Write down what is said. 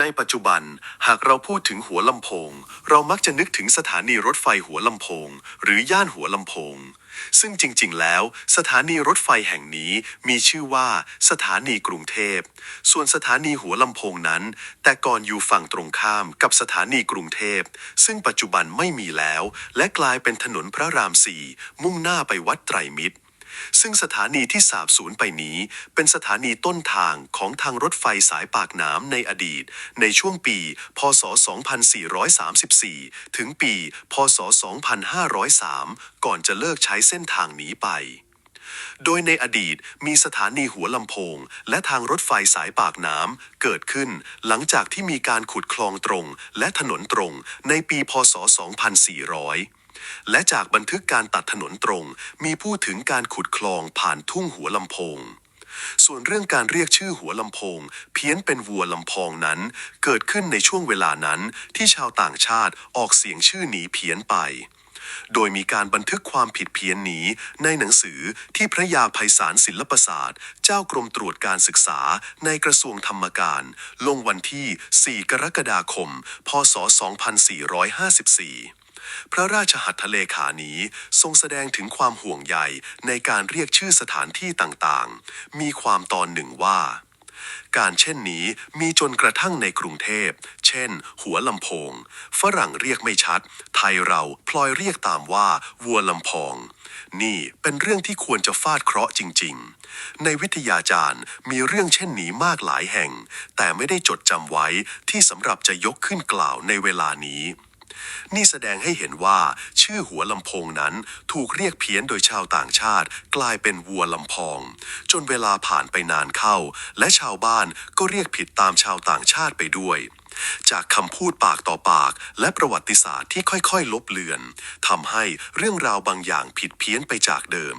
ในปัจจุบันหากเราพูดถึงหัวลำโพง เรามักจะนึกถึงสถานีรถไฟหัวลำโพง หรือย่านหัวลำโพง ซึ่งจริงๆ แล้ว สถานีรถไฟแห่งนี้มีชื่อว่า สถานีกรุงเทพ ส่วนสถานีหัวลำโพงนั้น แต่ก่อนอยู่ฝั่งตรงข้ามกับสถานีกรุงเทพ ซึ่งปัจจุบันไม่มีแล้ว และกลายเป็นถนนพระรามสี่มุ่งหน้าไปวัดไตรมิตร ซึ่งสถานีที่สาบสูญไปนี้ เป็นสถานีต้นทางของทางรถไฟสายปากน้ำในอดีต ในช่วงปี พศ 2434 ถึงปี พศ 2503 ก่อนจะเลิกใช้เส้นทางนี้ไป โดยในอดีตมีสถานีหัวลำโพง และทางรถไฟสายปากน้ำเกิดขึ้น หลังจากที่มีการขุดคลองตรง และถนนตรงในปี พศ 2400 และจากบันทึกการตัดถนนตรง มีพูดถึงการขุดคลองผ่านทุ่งหัวลำโพง ส่วนเรื่องการเรียกชื่อหัวลำโพง เพี้ยนเป็นวัวลำพองนั้น เกิดขึ้นในช่วงเวลานั้นที่ชาวต่างชาติออกเสียงชื่อหนีเพี้ยนไป โดยมีการบันทึกความผิดเพี้ยนนี้ในหนังสือที่พระยาภัยสารศิลปศาสตร์ เจ้ากรมตรวจการศึกษาในกระทรวงธรรมการ ลงวันที่ 4 กรกฎาคม พศ 2454 พระราชหัตถเลขานี้ทรงแสดงถึงความห่วงใยในการเรียกชื่อสถานที่ต่างๆ มีความตอนหนึ่งว่า การเช่นนี้มีจนกระทั่งในกรุงเทพ เช่น หัวลำโพง ฝรั่งเรียกไม่ชัด ไทยเราพลอยเรียกตามว่า วัวลำพอง นี่เป็นเรื่องที่ควรจะฟาดเคราะห์จริง ๆ ในวิทยาจารย์มีเรื่องเช่นนี้มากหลายแห่ง แต่ไม่ได้จดจำไว้ที่สำหรับจะยกขึ้นกล่าวในเวลานี้ นี่แสดงให้เห็นว่าชื่อหัวลำโพงนั้นถูกเรียกเพี้ยนโดยชาวต่างชาติ กลายเป็นวัวลำพอง จนเวลาผ่านไปนานเข้า และชาวบ้านก็เรียกผิดตามชาวต่างชาติไปด้วยจากคำพูดปากต่อปากและประวัติศาสตร์ที่ค่อยๆ ลบเลือนทำให้เรื่องราวบางอย่างผิดเพี้ยนไปจากเดิม